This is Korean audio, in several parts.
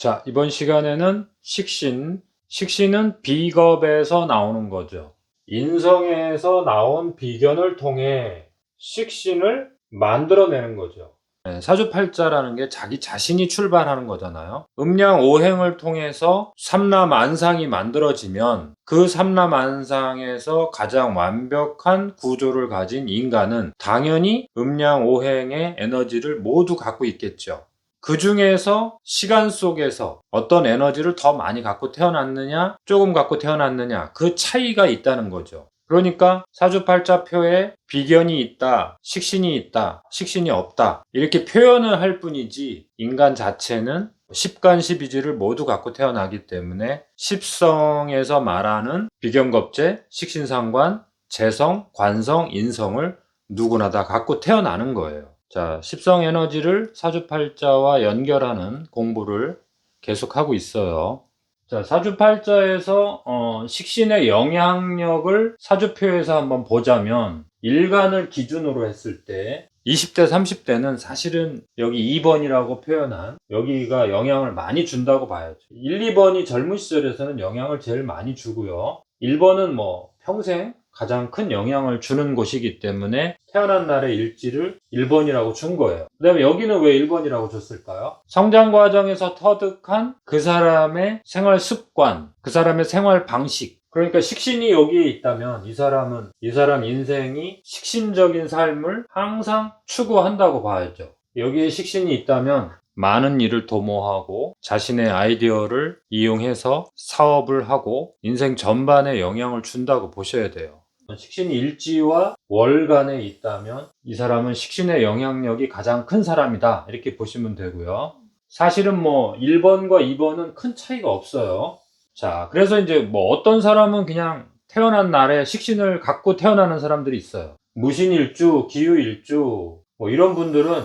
자, 이번 시간에는 식신. 식신은 비겁에서 나오는 거죠. 인성에서 나온 비견을 통해 식신을 만들어내는 거죠. 네, 사주팔자라는 게 자기 자신이 출발하는 거잖아요. 음양 오행을 통해서 삼라만상이 만들어지면 그 삼라만상에서 가장 완벽한 구조를 가진 인간은 당연히 음양 오행의 에너지를 모두 갖고 있겠죠. 그 중에서 시간 속에서 어떤 에너지를 더 많이 갖고 태어났느냐, 조금 갖고 태어났느냐, 그 차이가 있다는 거죠. 그러니까 사주팔자표에 비견이 있다, 식신이 있다, 식신이 없다 이렇게 표현을 할 뿐이지 인간 자체는 십간 십이지를 모두 갖고 태어나기 때문에 십성에서 말하는 비견겁재, 식신상관, 재성, 관성, 인성을 누구나 다 갖고 태어나는 거예요. 자, 십성 에너지를 사주팔자와 연결하는 공부를 계속하고 있어요. 자, 사주팔자에서 어, 식신의 영향력을 사주표에서 한번 보자면 일간을 기준으로 했을 때 20대, 30대는 사실은 여기 2번이라고 표현한 여기가 영향을 많이 준다고 봐야죠. 1, 2번이 젊은 시절에서는 영향을 제일 많이 주고요. 1번은 뭐 평생 가장 큰 영향을 주는 곳이기 때문에 태어난 날의 일지를 1번이라고 준 거예요. 그 다음에 여기는 왜 1번이라고 줬을까요? 성장 과정에서 터득한 그 사람의 생활 습관, 그 사람의 생활 방식, 그러니까 식신이 여기에 있다면 이 사람은 이 사람 인생이 식신적인 삶을 항상 추구한다고 봐야죠. 여기에 식신이 있다면 많은 일을 도모하고 자신의 아이디어를 이용해서 사업을 하고 인생 전반에 영향을 준다고 보셔야 돼요. 식신이 일지와 월간에 있다면 이 사람은 식신의 영향력이 가장 큰 사람이다. 이렇게 보시면 되고요. 사실은 뭐 1번과 2번은 큰 차이가 없어요. 자, 그래서 이제 뭐 어떤 사람은 그냥 태어난 날에 식신을 갖고 태어나는 사람들이 있어요. 무신일주, 기후일주, 뭐 이런 분들은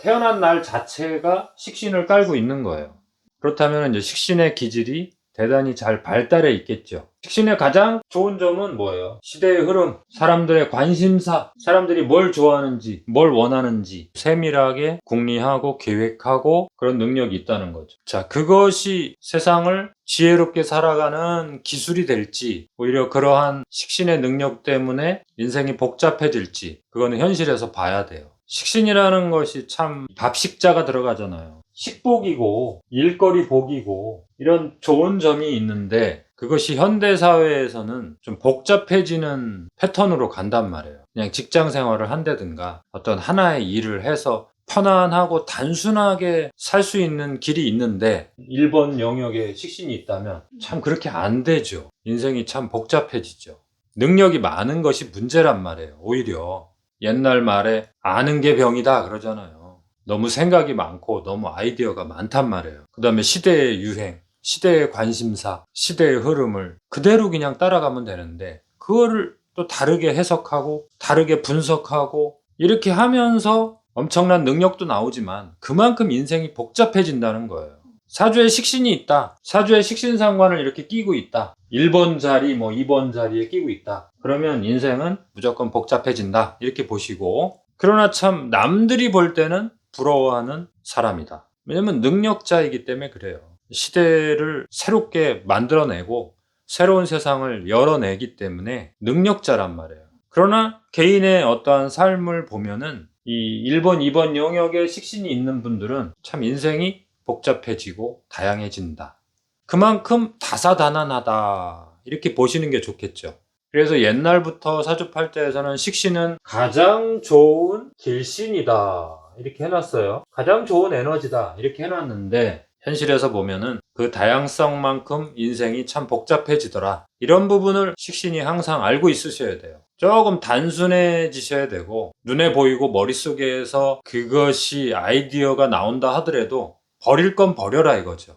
태어난 날 자체가 식신을 깔고 있는 거예요. 그렇다면 이제 식신의 기질이 대단히 잘 발달해 있겠죠. 식신의 가장 좋은 점은 뭐예요? 시대의 흐름, 사람들의 관심사, 사람들이 뭘 좋아하는지, 뭘 원하는지 세밀하게 궁리하고 계획하고 그런 능력이 있다는 거죠. 자, 그것이 세상을 지혜롭게 살아가는 기술이 될지, 오히려 그러한 식신의 능력 때문에 인생이 복잡해질지, 그거는 현실에서 봐야 돼요. 식신이라는 것이 참 밥식자가 들어가잖아요. 식복이고 일거리 복이고 이런 좋은 점이 있는데 그것이 현대 사회에서는 좀 복잡해지는 패턴으로 간단 말이에요. 그냥 직장 생활을 한다든가 어떤 하나의 일을 해서 편안하고 단순하게 살 수 있는 길이 있는데 1번 영역에 식신이 있다면 참 그렇게 안 되죠. 인생이 참 복잡해지죠. 능력이 많은 것이 문제란 말이에요. 오히려 옛날 말에 아는 게 병이다 그러잖아요. 너무 생각이 많고 너무 아이디어가 많단 말이에요. 그 다음에 시대의 유행, 시대의 관심사, 시대의 흐름을 그대로 그냥 따라가면 되는데 그거를 또 다르게 해석하고 다르게 분석하고 이렇게 하면서 엄청난 능력도 나오지만 그만큼 인생이 복잡해진다는 거예요. 사주에 식신이 있다. 사주에 식신 상관을 이렇게 끼고 있다. 1번 자리, 뭐 2번 자리에 끼고 있다. 그러면 인생은 무조건 복잡해진다. 이렇게 보시고. 그러나 참 남들이 볼 때는 부러워하는 사람이다. 왜냐면 능력자이기 때문에 그래요. 시대를 새롭게 만들어내고 새로운 세상을 열어내기 때문에 능력자란 말이에요. 그러나 개인의 어떠한 삶을 보면은 이 1번, 2번 영역에 식신이 있는 분들은 참 인생이 복잡해지고 다양해진다. 그만큼 다사다난하다. 이렇게 보시는 게 좋겠죠. 그래서 옛날부터 사주팔자에서는 식신은 가장 좋은 길신이다. 이렇게 해놨어요. 가장 좋은 에너지다. 이렇게 해놨는데, 현실에서 보면은 그 다양성만큼 인생이 참 복잡해지더라. 이런 부분을 식신이 항상 알고 있으셔야 돼요. 조금 단순해지셔야 되고, 눈에 보이고 머릿속에서 그것이 아이디어가 나온다 하더라도 버릴 건 버려라 이거죠.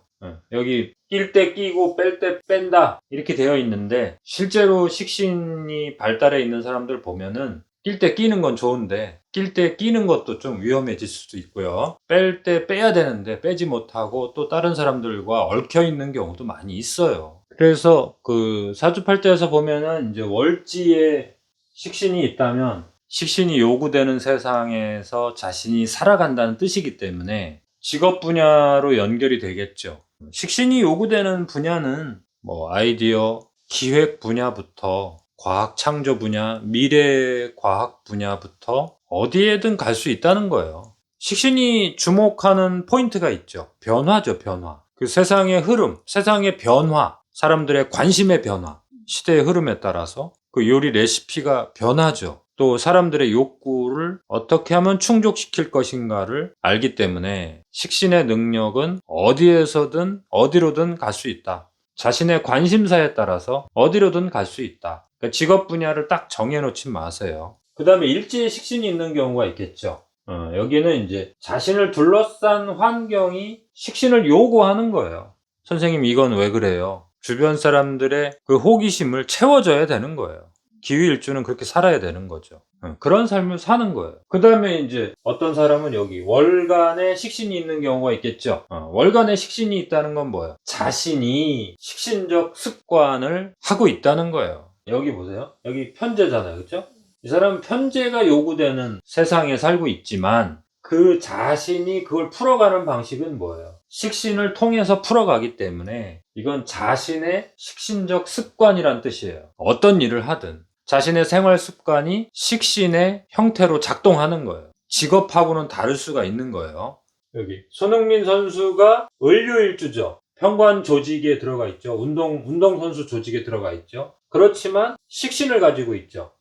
여기 낄 때 끼고 뺄 때 뺀다 이렇게 되어 있는데 실제로 식신이 발달해 있는 사람들 보면은 낄 때 끼는 건 좋은데 낄 때 끼는 것도 좀 위험해질 수도 있고요. 뺄 때 빼야 되는데 빼지 못하고 또 다른 사람들과 얽혀 있는 경우도 많이 있어요. 그래서 그 사주팔자에서 보면은 이제 월지에 식신이 있다면 식신이 요구되는 세상에서 자신이 살아간다는 뜻이기 때문에 직업 분야로 연결이 되겠죠. 식신이 요구되는 분야는 뭐 아이디어, 기획 분야부터 과학 창조 분야, 미래 과학 분야부터 어디에든 갈 수 있다는 거예요. 식신이 주목하는 포인트가 있죠. 변화죠, 변화. 그 세상의 흐름, 세상의 변화, 사람들의 관심의 변화, 시대의 흐름에 따라서 그 요리 레시피가 변하죠. 또 사람들의 욕구를 어떻게 하면 충족시킬 것인가를 알기 때문에 식신의 능력은 어디에서든 어디로든 갈 수 있다. 자신의 관심사에 따라서 어디로든 갈 수 있다. 그러니까 직업 분야를 딱 정해놓지 마세요. 그 다음에 일지에 식신이 있는 경우가 있겠죠. 어, 여기는 이제 자신을 둘러싼 환경이 식신을 요구하는 거예요. 선생님, 이건 왜 그래요? 주변 사람들의 그 호기심을 채워줘야 되는 거예요. 기후일주는 그렇게 살아야 되는 거죠. 어, 그런 삶을 사는 거예요. 그 다음에 이제 어떤 사람은 여기 월간에 식신이 있는 경우가 있겠죠. 어, 월간에 식신이 있다는 건 뭐예요? 자신이 식신적 습관을 하고 있다는 거예요. 여기 보세요. 여기 편제잖아요. 그렇죠? 이 사람은 편제가 요구되는 세상에 살고 있지만 그 자신이 그걸 풀어가는 방식은 뭐예요? 식신을 통해서 풀어가기 때문에 이건 자신의 식신적 습관이란 뜻이에요. 어떤 일을 하든 자신의 생활 습관이 식신의 형태로 작동하는 거예요. 직업하고는 다를 수가 있는 거예요. 여기 손흥민 선수가 을류일주죠. 평관 조직에 들어가 있죠. 운동 운동 선수 조직에 들어가 있죠. 그렇지만 식신을 가지고 있죠.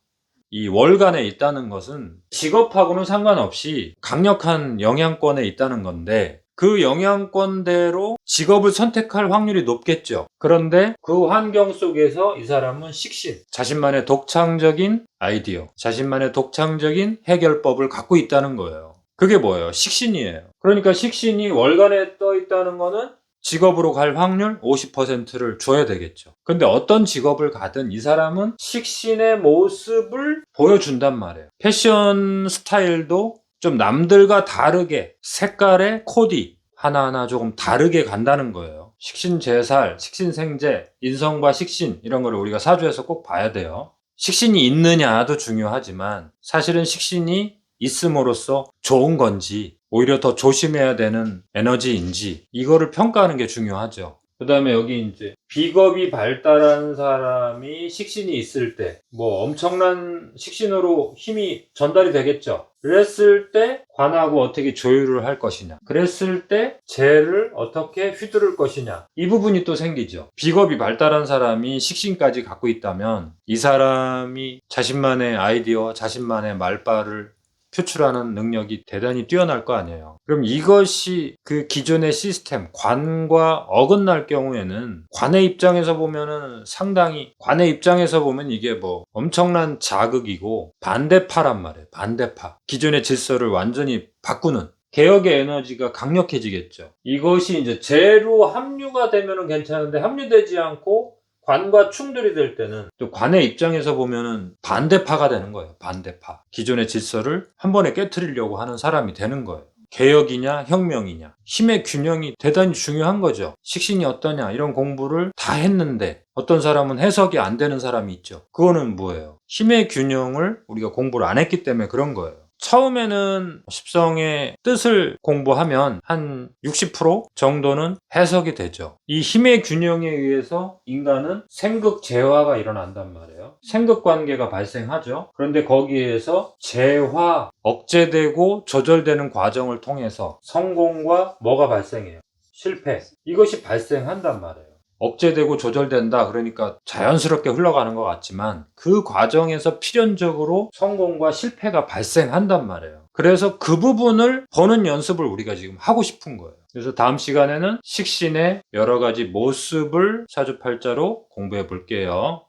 이 월간에 있다는 것은 직업하고는 상관없이 강력한 영향권에 있다는 건데 그 영향권대로 직업을 선택할 확률이 높겠죠. 그런데 그 환경 속에서 이 사람은 식신, 자신만의 독창적인 아이디어, 자신만의 독창적인 해결법을 갖고 있다는 거예요. 그게 뭐예요? 식신이에요. 그러니까 식신이 월간에 떠 있다는 거는 직업으로 갈 확률 50%를 줘야 되겠죠. 근데 어떤 직업을 가든 이 사람은 식신의 모습을 보여준단 말이에요. 패션 스타일도 좀 남들과 다르게 색깔의 코디 하나하나 조금 다르게 간다는 거예요. 식신 제살, 식신 생제, 인성과 식신 이런 거를 우리가 사주에서 꼭 봐야 돼요. 식신이 있느냐도 중요하지만 사실은 식신이 있음으로써 좋은 건지 오히려 더 조심해야 되는 에너지인지 이거를 평가하는 게 중요하죠. 그 다음에 여기 이제 비겁이 발달한 사람이 식신이 있을 때 뭐 엄청난 식신으로 힘이 전달이 되겠죠. 그랬을 때 관하고 어떻게 조율을 할 것이냐. 그랬을 때 재를 어떻게 휘두를 것이냐. 이 부분이 또 생기죠. 비겁이 발달한 사람이 식신까지 갖고 있다면 이 사람이 자신만의 아이디어, 자신만의 말발을 표출하는 능력이 대단히 뛰어날 거 아니에요. 그럼 이것이 그 기존의 시스템, 관과 어긋날 경우에는 관의 입장에서 보면은 상당히, 관의 입장에서 보면 이게 뭐 엄청난 자극이고 반대파란 말이에요. 반대파. 기존의 질서를 완전히 바꾸는 개혁의 에너지가 강력해지겠죠. 이것이 이제 재로 합류가 되면은 괜찮은데 합류되지 않고 관과 충돌이 될 때는 또 관의 입장에서 보면은 반대파가 되는 거예요. 반대파. 기존의 질서를 한 번에 깨뜨리려고 하는 사람이 되는 거예요. 개혁이냐 혁명이냐 힘의 균형이 대단히 중요한 거죠. 식신이 어떠냐 이런 공부를 다 했는데 어떤 사람은 해석이 안 되는 사람이 있죠. 그거는 뭐예요? 힘의 균형을 우리가 공부를 안 했기 때문에 그런 거예요. 처음에는 십성의 뜻을 공부하면 한 60% 정도는 해석이 되죠. 이 힘의 균형에 의해서 인간은 생극 재화가 일어난단 말이에요. 생극 관계가 발생하죠. 그런데 거기에서 재화, 억제되고 조절되는 과정을 통해서 성공과 뭐가 발생해요? 실패. 이것이 발생한단 말이에요. 억제되고 조절된다. 그러니까 자연스럽게 흘러가는 것 같지만 그 과정에서 필연적으로 성공과 실패가 발생한단 말이에요. 그래서 그 부분을 보는 연습을 우리가 지금 하고 싶은 거예요. 그래서 다음 시간에는 식신의 여러 가지 모습을 사주팔자로 공부해 볼게요.